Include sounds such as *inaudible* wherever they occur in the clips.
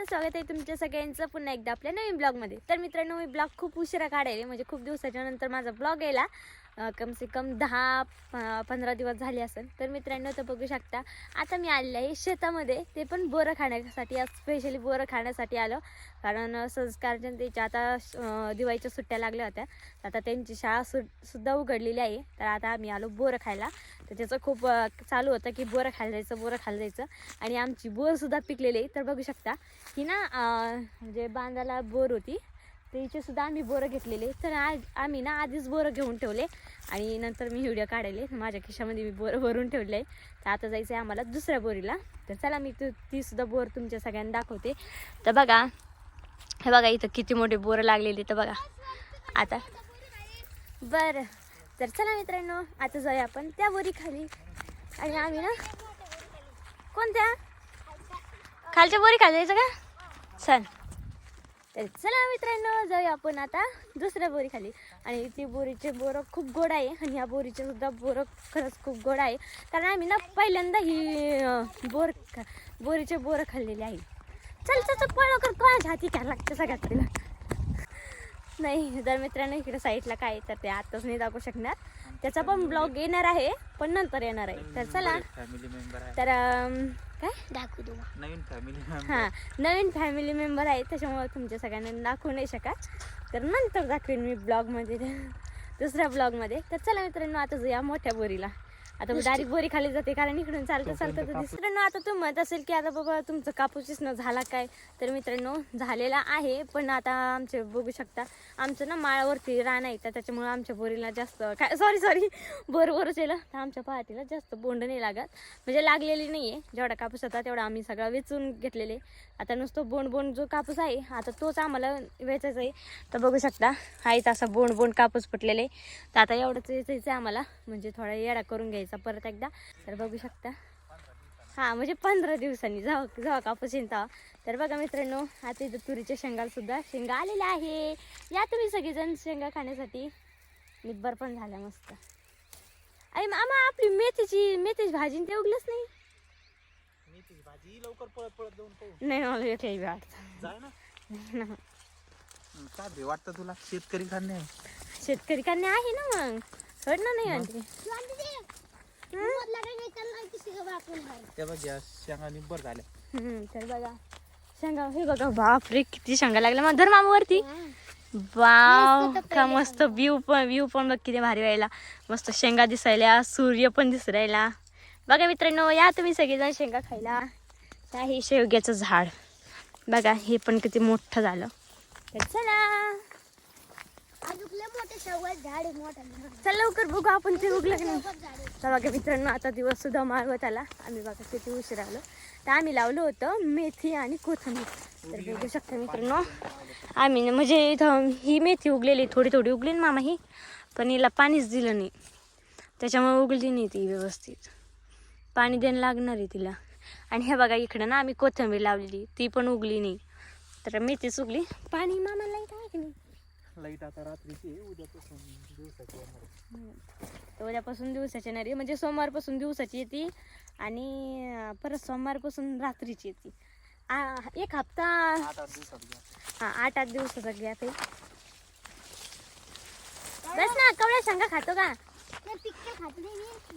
तर स्वागत आहे तुमच्या सगळ्यांचं पुन्हा एकदा आपल्या नवीन ब्लॉगमध्ये तर मित्रांनो मी ब्लॉग खूप उशिरा काढायला म्हणजे खूप दिवसाच्या नंतर माझा ब्लॉग यायला. कम से कम दहा पंधरा दिवस झाले असेल. तर मित्रांनो तर बघू शकता आता मी आलेले आहे शेतामध्ये. ते पण बोरं खाण्यासाठी आज स्पेशली बोरं खाण्यासाठी आलो. कारण संस्कार संस्कारच्या आता दिवाळीच्या सुट्ट्या लागल्या होत्या. तर आता त्यांची शाळा सु सुद्धा उघडलेली आहे. तर आता आम्ही आलो बोरं खायला. तर त्याचं खूप चालू होतं की बोरं खायला जायचं बोरं खायला जायचं. आणि आमची बोरसुद्धा पिकलेली आहे. तर बघू शकता ही ना म्हणजे बांधाला बोर होती. त्याचेसुद्धा आम्ही बोरं घेतलेले. तर आज आम्ही ना आधीच बोरं घेऊन ठेवले. आणि नंतर मी व्हिडिओ काढले. माझ्या खिशामध्ये मी बोरं भरून ठेवले. आहे तर आता जायचं आहे आम्हाला दुसऱ्या बोरीला. तर चला मी तू ती सुद्धा बोर तुमच्या सगळ्यांना दाखवते. तर बघा हे बघा इथं किती मोठे बोरं लागलेली तर बघा आता. बरं. तर चला मित्रांनो आता जाऊया आपण त्या बोरी खाली आणि आम्ही ना कोणत्या? खालच्या बोरी खाली जायचं का? चल. तर चला मित्रांनो जाऊया आपण आता दुसऱ्या बोरी खाली आणि ती बोरीचे बोरं खूप गोड आहे आणि ह्या बोरीचे सुद्धा बोरं खरंच खूप गोड आहे. कारण आम्ही ना पहिल्यांदा ही बोर बोरीचे बोरं खाल्लेली आहे. चल चल पळ कर कोणाच्या हाती घ्यायला लागतं सगळ्यात तिला. नाही तर मित्रांनो इकडे साईडला काय तर ते आताच नाही दाखवू शकणार. त्याचा पण ब्लॉग येणार आहे पण नंतर येणार आहे. तर चला. तर काय? दाखवू नवीन फॅमिली मेंबर हां नवीन फॅमिली मेंबर आहे त्याच्यामुळे तुमच्या सगळ्यांना दाखवू नाही शकत. तर नंतर दाखवेन मी ब्लॉगमध्ये दुसऱ्या ब्लॉगमध्ये तर चला मित्रांनो आता जाऊया मोठ्या बोरीला. आता डायरेक्ट बोरी खाली जाते कारण इकडून चालतं चालतं तर मित्रांनो आता तू म्हणत असेल की आता बाबा तुमचं कापूस न झाला काय? तर मित्रांनो झालेला आहे पण आता आमचे बघू शकता. आमचं ना माळावरती रान आहे तर त्याच्यामुळे आमच्या बोरीला जास्त काय सॉरी सॉरी बोरवरच येलं तर आमच्या पहाटीला जास्त बोंड नाही लागत. म्हणजे लागलेली नाही आहे जेवढा कापूस होता तेवढा आम्ही सगळा वेचून घेतलेले. आता नुसतं बोंड बोंड जो कापूस आहे आता तोच आम्हाला वेचायचा आहे. तर बघू शकता आहे असा बोंड बोंड कापूस फुटलेले. तर आता एवढंच वेचायचं आहे आम्हाला. म्हणजे थोडा येडा करून घ्यायचा. परत एकदा. तर बघू शकता. हां म्हणजे पंधरा दिवसांनी. जेव्हा जेव्हा कापूस तेव्हा तर बघा मित्रांनो आता इथं तुरीच्या शेंगाला सुद्धा शेंगा आलेल्या आहे. या तुम्ही सगळेजण शेंगा खाण्यासाठी. निब्बर पण झाल्या मस्त. अरे मामा आपली मेथीची मेथीची भाजी ते उगलंच नाही. मेथीची भाजी लवकर पळत पळत जाऊन पाहू. नाही मला एकही बी वाटतं तुला? शेतकरी खाणे. शेतकरी कन्या आहे ना मग. सोड ना नाही आणते त्या बघ या शेंगा निब्बर झाल्या. हम्म, तर बघा. शेंगा हे बघा बापरे किती शेंगा लागल्या. मग धर मामावरती. वाव का मस्त व्ह्यू पण व्ह्यू पण बघ किती भारी व्हायला. मस्त शेंगा दिसायला सूर्य पण दिसू राहिला. बघा मित्रांनो या तुम्ही सगळेजण शेंगा खायला. त्या हे शेवग्याचं झाड. बघा हे पण किती मोठं झालं. तर चला. चल लवकर बघू आपण ते उगलं की नाही. तर बघा मित्रांनो आता दिवस सुद्धा मारवत आला. आम्ही बघा किती उशीर आलो. तर आम्ही लावलं होतं मेथी आणि कोथिंबीर. तर बघू शकता मित्रांनो आम्ही म्हणजे इथं ही मेथी उगलेली थोडी थोडी उगली ना मामा ही पण हिला पाणीच दिलं नाही. त्याच्यामुळे उगली नाही ती व्यवस्थित. पाणी देणं लागणार आहे तिला. आणि हे बघा इकडं ना आम्ही कोथिंबीर लावलेली ती पण उगली नाही. तर मेथीच उगली. पाणी मामाला लाइट आता रात्रीची आहे, उद्यापासून दिवसाची येणार आहे. तर उद्यापासून दिवसाची येणार आहे. म्हणजे सोमवारपासून दिवसाची येते आणि अं, परत सोमवारपासून रात्रीची येते. आ, एक हप्ता आठ आठ दिवसात घ्या. हा आठ आठ दिवसाचा गॅप आहे बस ना कवळ्या शेंगा खातो का?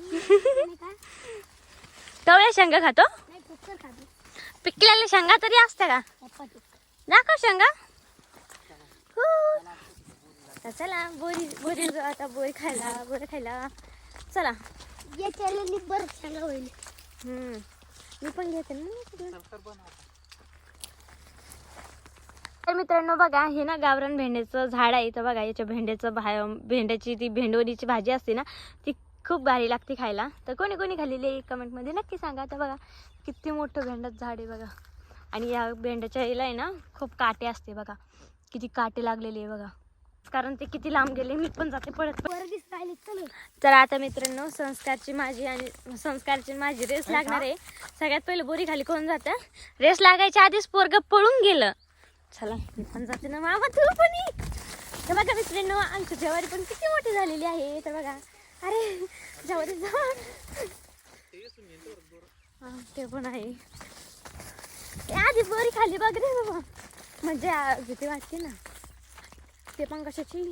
*laughs* कवळ्या शेंगा खातो? पिकलेल्या शेंगा तरी असते का? दाखव शेंगा. तर चला बोरी बोरी जाऊ आता बोरी खायला बोरी खायला. चला. हम्म. मी पण घेते ना. तर तर बनव तर मित्रांनो बघा हे ना गावरान भेंड्याचं झाड आहे. तर बघा याच्या भेंड्याचं भा भेंड्याची ती भेंडवणीची भाजी असते ना ती खूप भारी लागते खायला. तर कोणी कोणी खाल्लेली आहे कमेंटमध्ये नक्की सांगा. तर बघा किती मोठं भेंड्याचं झाड आहे बघा. आणि या भेंड्याच्या याला आहे ना खूप काटे असते बघा. किती काटे लागलेले आहे बघा. कारण ते किती लांब गेले मी पण जाते पळत. तर आता मित्रांनो संस्कारची माझी आणि संस्कारची माझी रेस लागणार आहे. सगळ्यात पहिले बोरी खाली कोण जातं? रेस लागायच्या आधीच पोरग पळून गेलं. चला मी पण जाते ना मामा तू पण. तर बघा मित्रांनो आमची ज्वारी पण किती मोठी झालेली आहे. तर बघा. अरे ज्वारी जा हा, ते पण आहे. आधी बोरी खाली बघ रे बाबा. म्हणजे भीती वाटते ना. ते पण कशाची?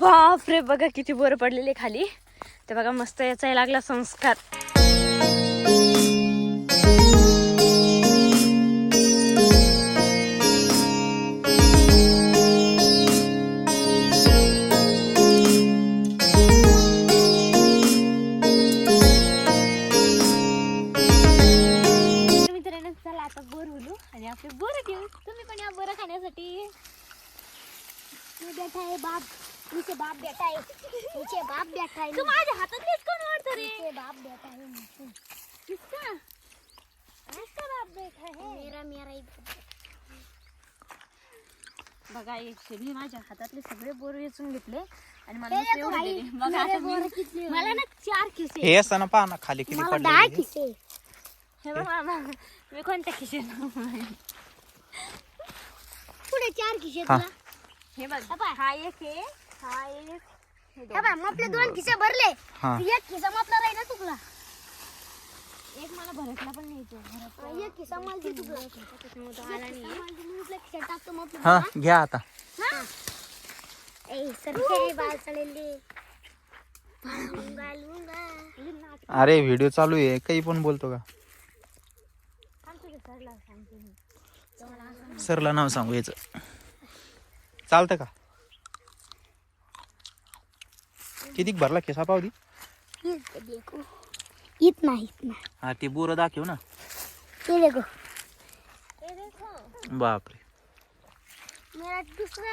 बापरे बघा किती बोर पडलेले खाली. ते बघा मस्त याचा लागला संस्कार. नीचे बाप बैठा है नीचे बाप बैठा है तू माझ्या हातातलेच कोण वाटतं रे? नीचे बाप बैठा है नीचे किसका किसका बाप बैठा है मेरा मेरा इधर बघा एक मी माझ्या हातातले सगळे बोर वेचून घेतले आणि मला नुसते एवढे दिले. बघा आता मी मला ना चार खिसे. हे असताना पहा ना खाली किती मला दहा पडले किसे हे बघ मामा मी कोणत्या खिशे पुढे चार किसे हा. तुला. हे बघ हा एक आहे. हा एक हे दोन. बघ मग आपले दोन खिसे भरले. हा. एक खिसा मग आपला राहिला तुकला एक मला भरतला पण न्यायचं भरत एक खिसा मला दे तुकला त्याच्यामुळे तो आला नाही टाकतो मग हा बघा. घ्या आता. ए सरके बाल चढेले लुंगा लुंगा. अरे व्हिडिओ चालू आहे. काही पण बोलतो का? सरला नाव सांगू याचं. चालतं का? किती भरला खेसा देखो इतना इतना हा ते बोरं दाखव ना. देखो बापरे. मेरा दूसरा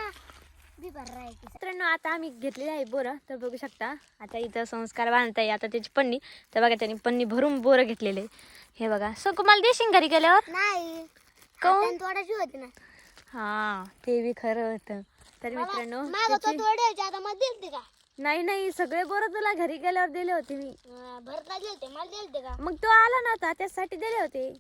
भी भर रहा किसा. मित्रांनो आता आम्ही घेतलेले आहे बोरं तर बघू शकता. आता इथं संस्कार बांधताय आता त्याची पन्नी. तर बघा त्यांनी पन्नी भरून बोरं घेतलेले हे बघा. सो तुम्हाला देशील घरी गेल्यावर? नाही. काहून? हाताने तोडायची होती ना हा ते बी खरं होतं. तर मित्रांनो मागं तो त्याची- तोडायचे आता मला दिलते का? नाही नाही सगळे बोरं तुला घरी गेल्यावर दिले होते मी. दिलते मला दिलते का? मग तो आला नव्हता त्यासाठी दिले होते.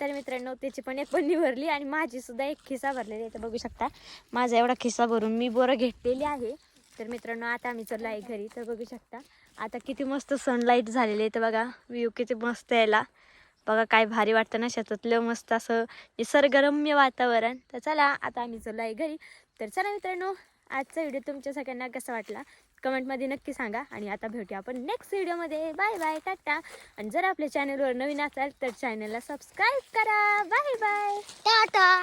तर मित्रांनो त्याची पण एक पन्नी भरली आणि माझी सुद्धा एक खिसा भरलेली आहे तर बघू शकता. माझा एवढा खिसा भरून मी बोरं घेतलेली आहे. तर मित्रांनो आता आम्ही चाललो आहे घरी तर बघू शकता. आता किती मस्त सनलाईट झालेली आहे तर बघा व्ह्यू किती मस्त यायला. बघा काय भारी वाटतं ना शेतातलं मस्त असं निसर्गरम्य वातावरण. तर चला आता आम्ही चाललो आहे घरी. तर चला मित्रांनो आजचा व्हिडिओ तुमच्या सगळ्यांना कसा वाटला? कमेंटमध्ये नक्की सांगा आणि आता भेटूया आपण नेक्स्ट व्हिडिओमध्ये बाय बाय टाटा. आणि जर आपल्या चॅनलवर नवीन असाल तर चॅनलला सबस्क्राईब करा. Bye bye tata.